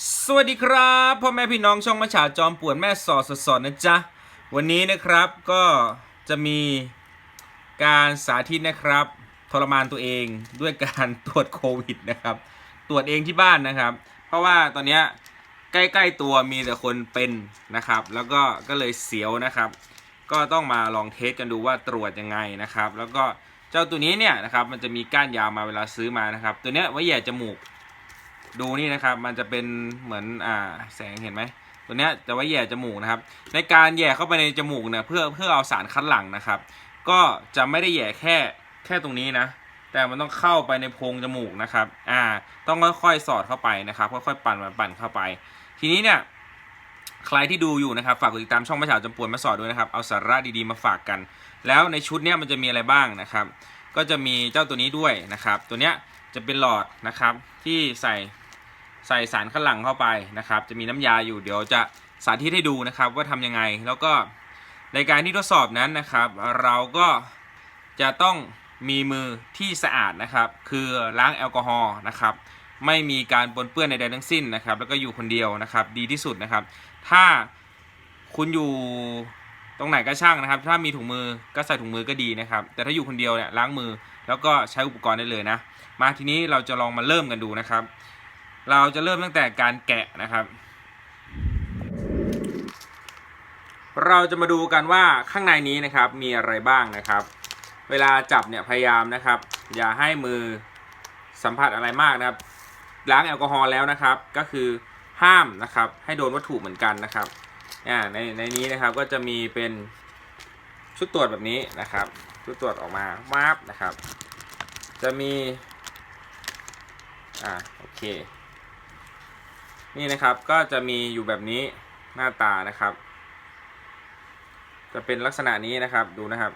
สวัสดีครับพ่อแม่พี่น้องช่องมาฉาจอมป่วนแม่สอดสดๆนะจ๊ะ วันนี้นะครับก็จะมีการสาธิตนะครับทรมานตัวเองด้วยการตรวจโควิดนะครับ ตรวจเองที่บ้านนะครับ เพราะว่าตอนเนี้ยใกล้ๆตัวมีแต่คนเป็นนะครับ แล้วก็ก็เลยเสียวนะครับ ก็ต้องมาลองเทสกันดูว่าตรวจยังไงนะครับ แล้วก็เจ้าตัวนี้เนี่ยนะครับมันจะมีก้านยาวมาเวลาซื้อมานะครับ ตัวเนี้ยไว้แหย่จมูก ดูนี่นะครับ มันจะเป็นเหมือนอ่าแสงเห็นไหมตัวเนี้ยจะไว้แย่จมูกนะครับ ในการแย่เข้าไปในจมูกเนี่ยเพื่อเพื่อเอาสารคัดหลั่งนะครับ ก็จะไม่ได้แย่แค่แค่ตรงนี้นะ แต่มันต้องเข้าไปในโพรงจมูกนะครับ อ่า ต้องค่อยๆสอดเข้าไปนะครับค่อยๆปั่นปั่นปั่นเข้าไป ทีนี้เนี่ยใครที่ดูอยู่นะครับฝากกดติดตามช่องมาฉาวจำปวนมาสอดด้วยนะครับ เอาสาระดีๆมาฝากกัน แล้วในชุดเนี้ยมันจะมีอะไรบ้างนะครับ ก็จะมีเจ้าตัวนี้ด้วยนะครับ ตัวเนี้ยจะเป็นหลอดนะครับที่ใส่ ใส่สารคัดหลั่งเข้าไปนะครับ จะมีน้ำยาอยู่เดี๋ยวจะสาธิตให้ดูนะครับว่าทำยังไง แล้วก็ในการที่ทดสอบนั้นนะครับ เราก็จะต้องมีมือที่สะอาดนะครับ คือล้างแอลกอฮอล์นะครับ ไม่มีการปนเปื้อนใดๆทั้งสิ้นนะครับ แล้วก็อยู่คนเดียวนะครับ ดีที่สุดนะครับ ถ้าคุณอยู่ตรงไหนก็ช่างนะครับ ถ้ามีถุงมือก็ใส่ถุงมือก็ดีนะครับ แต่ถ้าอยู่คนเดียวเนี่ยล้างมือแล้วก็ใช้อุปกรณ์ได้เลยนะ มาทีนี้เราจะลองมาเริ่มกันดูนะครับ เราจะเริ่มตั้งแต่การแกะนะครับ เราจะมาดูกันว่าข้างในนี้นะครับมีอะไรบ้างนะครับ เวลาจับเนี่ยพยายามนะครับ อย่าให้มือสัมผัสอะไรมากนะครับ ล้างแอลกอฮอล์แล้วนะครับ ก็คือห้ามนะครับ ให้โดนวัตถุเหมือนกันนะครับอ่าในในนี้นะครับก็จะมีเป็นชุดตรวจแบบนี้นะครับ ชุดตรวจออกมามาบนะครับ จะมี อ่าโอเค นี่นะครับก็จะมีอยู่แบบนี้หน้าตานะครับ จะเป็นลักษณะนี้นะครับดูนะครับ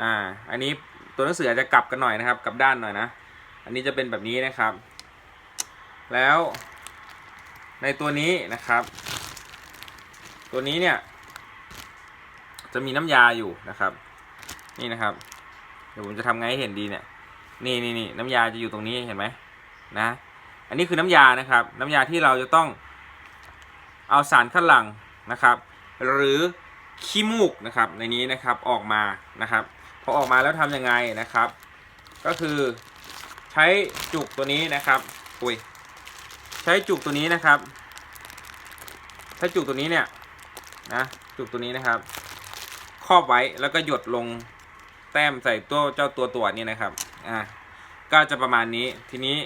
อ่าอันนี้ตัวหนังสืออาจจะกลับกันหน่อยนะครับ กลับด้านหน่อยนะ อันนี้จะเป็นแบบนี้นะครับ แล้วในตัวนี้นะครับ ตัวนี้เนี่ย จะมีน้ำยาอยู่นะครับ นี่นะครับ เดี๋ยวผมจะทำไงให้เห็นดีเนี่ย นี่นี่นี่น้ำยาจะอยู่ตรงนี้เห็นไหมนะ อันนี้คือน้ำยานะครับ น้ำยาที่เราจะต้องเอาสารคัดหลั่งนะครับ หรือขี้มูกนะครับในนี้นะครับออกมานะครับพอออกมาแล้วทำยังไงนะครับ ก็คือใช้จุกตัวนี้นะครับอุ้ยใช้จุกตัวนี้นะครับใช้จุกตัวนี้เนี่ยนะจุกตัวนี้นะครับ ครอบไว้แล้วก็หยดลงแต้มใส่ตัวเจ้าตัวตรวจนี่นะครับอ่าก็จะประมาณนี้ทีนี้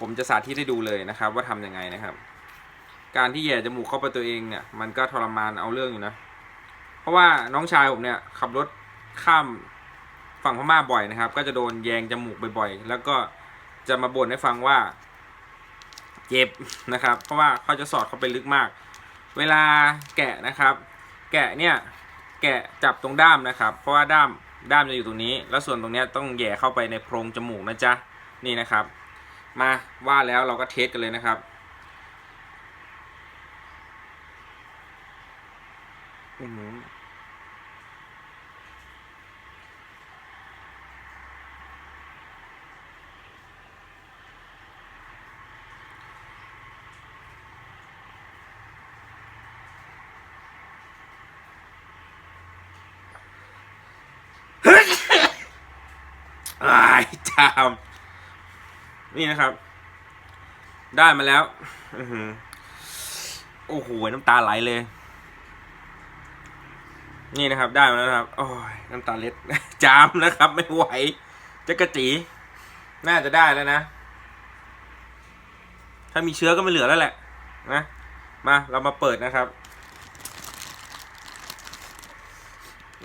ผมจะสาธิตให้ดูเลยนะครับ ว่าทำยังไงนะครับ การที่แย่จมูกเข้าไปตัวเองเนี่ย มันก็ทรมานเอาเรื่องอยู่นะ เพราะว่าน้องชายผมเนี่ยขับรถข้ามฝั่งพม่าบ่อยนะครับ ก็จะโดนแยงจมูกบ่อยๆ แล้วก็จะมาบ่นให้ฟังว่า เจ็บนะครับ เพราะว่าเขาจะสอดเข้าไปลึกมาก เวลาแกะนะครับ แกะเนี่ยแกะจับตรงด้ามนะครับ เพราะว่าด้ามด้ามจะอยู่ตรงนี้ แล้วส่วนตรงนี้ต้องแย่เข้าไปในโพรงจมูกนะจ๊ะนี่นะครับ มาว่าแล้วเราก็เทสกันเลยนะครับอือหืออ้ายจาม นี่นะครับ ได้มาแล้วอโอ้โหน้ำตาไหลเลย นี่นะครับ ได้มาแล้วนะครับ โอ้ยน้ำตาเล็ด จามนะครับ ไม่ไหวจะกระจีน่าจะได้แล้วนะ ถ้ามีเชื้อก็ไม่เหลือแล้วแหละ นะ มาเรามาเปิดนะครับ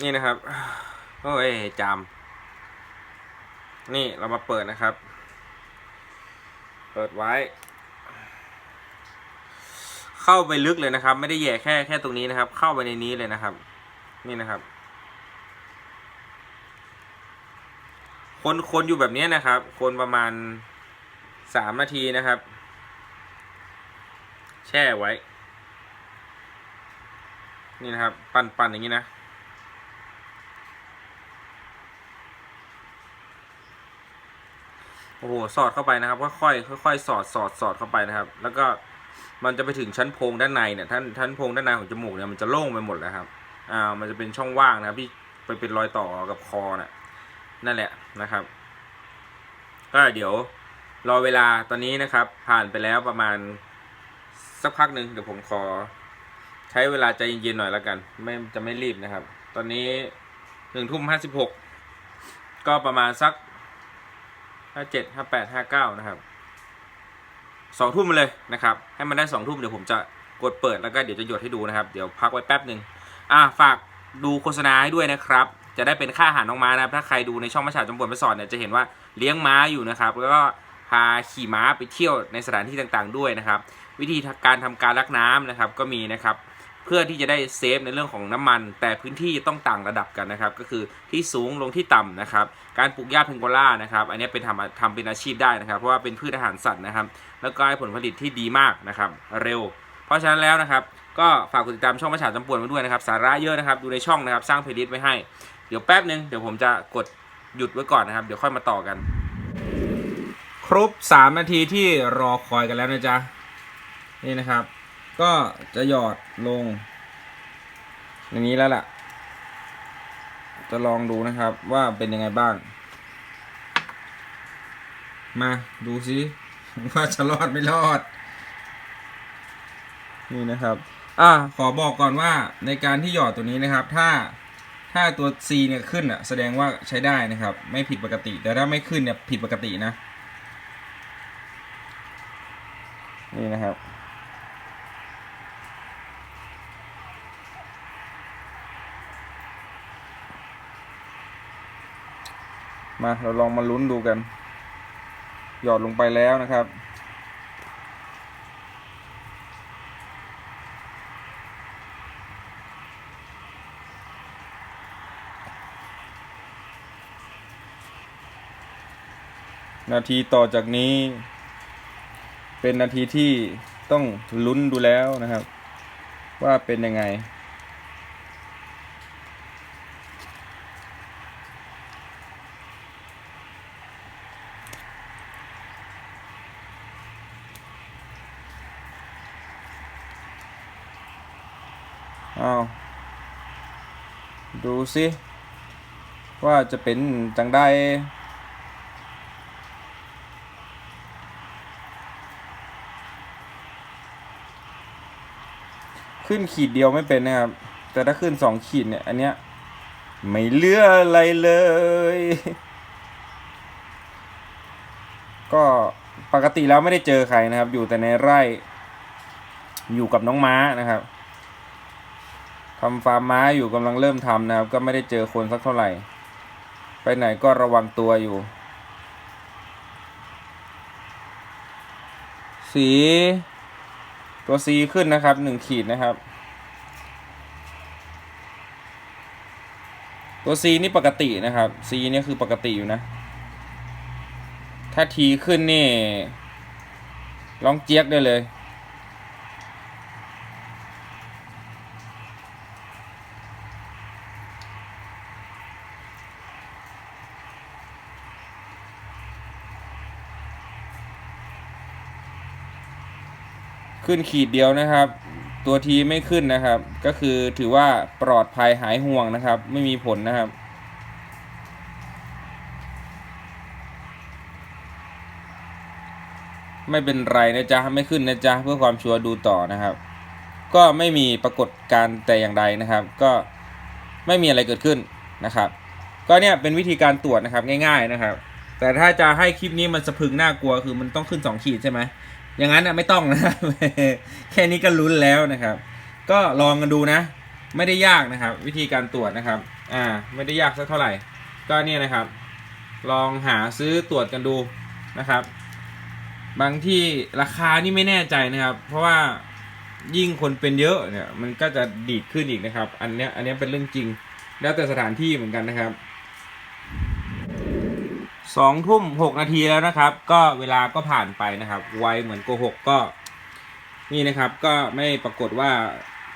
นี่นะครับ โอ้ยจาม นี่เรามาเปิดนะครับ เปิดไว้ เข้าไปลึกเลยนะครับ ไม่ได้แย่แค่แค่ตรงนี้นะครับ เข้าไปในนี้เลยนะครับ นี่นะครับ คนคนอยู่แบบนี้นะครับ คนประมาณสามนาทีนะครับ แช่ไว้ นี่นะครับ ปั่นปั่นอย่างนี้นะ ผ โอ้โหสอดเข้าไปนะครับค่อยๆค่อยๆสอดสอดสอดเข้าไปนะครับ แล้วก็มันจะไปถึงชั้นโพรงด้านในเนี่ยท่านชั้นโพรงด้านในของจมูกเนี่ยมันจะโล่งไปหมดแล้วครับอ่ามันจะเป็นช่องว่างนะครับที่ไปเป็นรอยต่อกับคอน่ะนั่นแหละนะครับ ก็เดี๋ยวรอเวลาตอนนี้นะครับ ผ่านไปแล้วประมาณสักพักหนึ่งเดี๋ยวผมขอ ใช้เวลาใจเย็นๆหน่อยแล้วกัน ไม่จะไม่รีบนะครับ ตอนนี้หนึ่งทุ่มห้าสิบหกก็ประมาณสัก ห้าเจ็ดห้าแปดห้าเก้านะครับสองทุ่มเลยนะครับ ให้มันได้สองทุ่มเดี๋ยวผมจะกดเปิดแล้วก็เดี๋ยวจะหยดให้ดูนะครับ เดี๋ยวพักไว้แป๊บหนึ่งอะฝากดูโฆษณาให้ด้วยนะครับ จะได้เป็นค่าอาหารน้องม้านะครับ ถ้าใครดูในช่องมาชาจำปวนไปสอนเนี่ยจะเห็นว่าเลี้ยงม้าอยู่นะครับ แล้วก็พาขี่ม้าไปเที่ยวในสถานที่ต่างๆ ด้วยนะครับ วิธีการทำการลักน้ำนะครับก็มีนะครับ เพื่อที่จะได้เซฟในเรื่องของน้ำมัน แต่พื้นที่ต้องต่างระดับกันนะครับ ก็คือที่สูงลงที่ต่ำนะครับ การปลูกหญ้าเพนโกล่านะครับ อันนี้เป็นทำทำเป็นอาชีพได้นะครับ เพราะว่าเป็นพืชอาหารสัตว์นะครับ แล้วก็ให้ผลผลิตที่ดีมากนะครับ เร็ว เพราะฉะนั้นแล้วนะครับ ก็ฝากกดติดตามช่องประชาจำปวนไว้ด้วยนะครับ สาระเยอะนะครับ ดูในช่องนะครับ สร้างเพลย์ลิสต์ไว้ให้ เดี๋ยวแป๊บนึง เดี๋ยวผมจะกดหยุดไว้ก่อนนะครับ เดี๋ยวค่อยมาต่อกัน ครบ 3 นาทีที่รอคอยกันแล้วนะจ๊ะ นี่นะครับ ก็จะหยอดลงอย่างนี้แล้วล่ะ จะลองดูนะครับว่าเป็นยังไงบ้าง มาดูซิว่าจะรอดไม่รอด นี่นะครับ อะขอบอกก่อนว่าในการที่หยอดตัวนี้นะครับ ถ้าถ้าตัว C เนี่ยขึ้นอะแสดงว่าใช้ได้นะครับ ไม่ผิดปกติ แต่ถ้าไม่ขึ้นเนี่ยผิดปกตินะ นี่นะครับ มาเราลองมาลุ้นดูกัน หยอดลงไปแล้วนะครับ นาทีต่อจากนี้ เป็นนาทีที่ต้องลุ้นดูแล้วนะครับ ว่าเป็นยังไง อ้าวดูสิ ว่าจะเป็นจังได้ขึ้นขีดเดียวไม่เป็นนะครับ แต่ถ้าขึ้นสองขีดเนี่ย อันเนี้ยไม่เลืออะไรเลย ก็ปกติแล้วไม่ได้เจอใครนะครับ อยู่แต่ในไร่ อยู่กับน้องม้านะครับ ทำฟาร์มม้าอยู่กำลังเริ่มทำนะครับ ก็ไม่ได้เจอคนสักเท่าไหร่ ไปไหนก็ระวังตัวอยู่ สีตัวซีขึ้นนะครับหนึ่งขีดนะครับ ตัวซีนี่ปกตินะครับซีนี่คือปกติอยู่นะ ถ้าทีขึ้นนี่ ลองเจี๊ยกได้เลย ขึ้นขีดเดียวนะครับ ตัวทีไม่ขึ้นนะครับ ก็คือถือว่าปลอดภัยหายห่วงนะครับ ไม่มีผลนะครับ ไม่เป็นไรนะจ๊ะไม่ขึ้นนะจ๊ะเพื่อความชัวร์ดูต่อนะครับ ก็ไม่มีปรากฏการณ์แต่อย่างใดนะครับ ก็ไม่มีอะไรเกิดขึ้นนะครับ ก็เนี่ยเป็นวิธีการตรวจนะครับง่าย ๆนะครับ แต่ถ้าจะให้คลิปนี้มันสะพรึงน่ากลัวคือมันต้องขึ้นสองขีดใช่ไหม อย่างนั้นนะไม่ต้องนะครับแค่นี้ก็ลุ้นแล้วนะครับ ก็ลองกันดูนะ ไม่ได้ยากนะครับ วิธีการตรวจนะครับ อ่า ไม่ได้ยากสักเท่าไหร่ ก็เนี่ยนะครับ ลองหาซื้อตรวจกันดูนะครับ บางที่ราคานี่ไม่แน่ใจนะครับ เพราะว่ายิ่งคนเป็นเยอะเนี่ยมันก็จะดีดขึ้นอีกนะครับ อันเนี้ยอันเนี้ยเป็นเรื่องจริง แล้วแต่สถานที่เหมือนกันนะครับ สองทุ่มหกนาทีแล้วนะครับ ก็เวลาก็ผ่านไปนะครับ ไวเหมือนโกหกก็ นี่นะครับ ก็ไม่ปรากฏว่า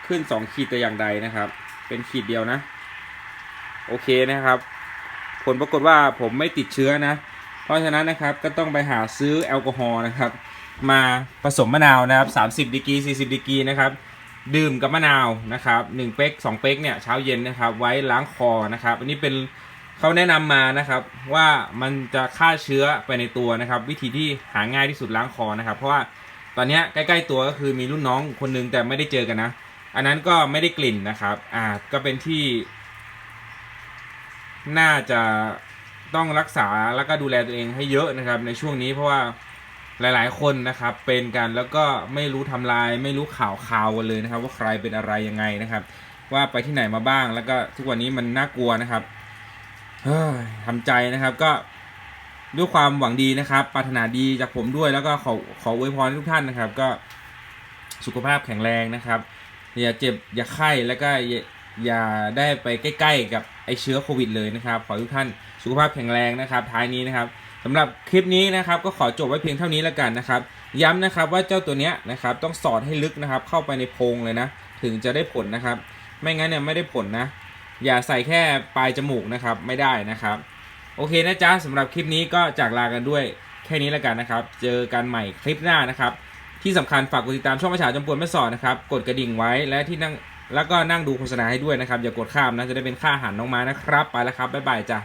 ขึ้นสองขีดแต่อย่างใดนะครับ เป็นขีดเดียวนะ โอเคนะครับ ผลปรากฏว่าผมไม่ติดเชื้อนะ เพราะฉะนั้นนะครับก็ต้องไปหาซื้อแอลกอฮอล์นะครับ มาผสมมะนาวนะครับ30ดีกรี40ดีกรีนะครับดื่มกับมะนาวนะครับ1เป๊ก2เป๊กเนี่ยเช้าเย็นนะครับ ไว้ล้างคอนะครับ อันนี้เป็น เขาแนะนำมานะครับว่ามันจะฆ่าเชื้อไปในตัวนะครับ วิธีที่หาง่ายที่สุดล้างคอนะครับ เพราะว่าตอนนี้ใกล้ๆตัวก็คือมีรุ่นน้องคนหนึงแต่ไม่ได้เจอกันนะ อันนั้นก็ไม่ได้กลิ่นนะครับ อ่าก็เป็นที่ น่าจะต้องรักษาแล้วก็ดูแลตัวเองให้เยอะนะครับ ในช่วงนี้เพราะว่าหลาย ๆ คนนะครับ เป็นกันแล้วก็ไม่รู้ทำลาย ไม่รู้ข่าวข่าวกันเลยนะครับ ว่าใครเป็นอะไรยังไงนะครับ ว่าไปที่ไหนมาบ้างแล้วก็ทุกวันนี้มันน่ากลัวนะครับ ทำใจนะครับก็ด้วยความหวังดีนะครับ ปรารถนาดีจากผมด้วยแล้วก็ขอขออวยพรให้ทุกท่านนะครับ ก็สุขภาพแข็งแรงนะครับ อย่าเจ็บอย่าไข้แล้วก็อย่าอย่าได้ไปใกล้ ๆ กับไอเชื้อโควิดเลยนะครับ ขอให้ทุกท่านสุขภาพแข็งแรงนะครับ ท้ายนี้นะครับสำหรับคลิปนี้นะครับ ก็ขอจบไว้เพียงเท่านี้แล้วกันนะครับ ย้ำนะครับว่าเจ้าตัวเนี้ยนะครับ ต้องสอดให้ลึกนะครับ เข้าไปในโพรงเลยนะ ถึงจะได้ผลนะครับ ไม่งั้นเนี่ยไม่ได้ผลนะ อย่าใส่แค่ปลายจมูกนะครับไม่ได้นะครับ โอเคนะจ๊ะสำหรับคลิปนี้ก็จากลากันด้วยแค่นี้แล้วกันนะครับ เจอกันใหม่คลิปหน้านะครับ ที่สำคัญฝากกดติดตามช่องประชาจมปวนแม่สอนนะครับกดกระดิ่งไว้และที่นั่งแล้วก็นั่งดูโฆษณาให้ด้วยนะครับ อย่ากดข้ามนะจะได้เป็นค่าอาหันน้องไม้นะครับ ไปแล้วครับบ๊ายบายจ้ะ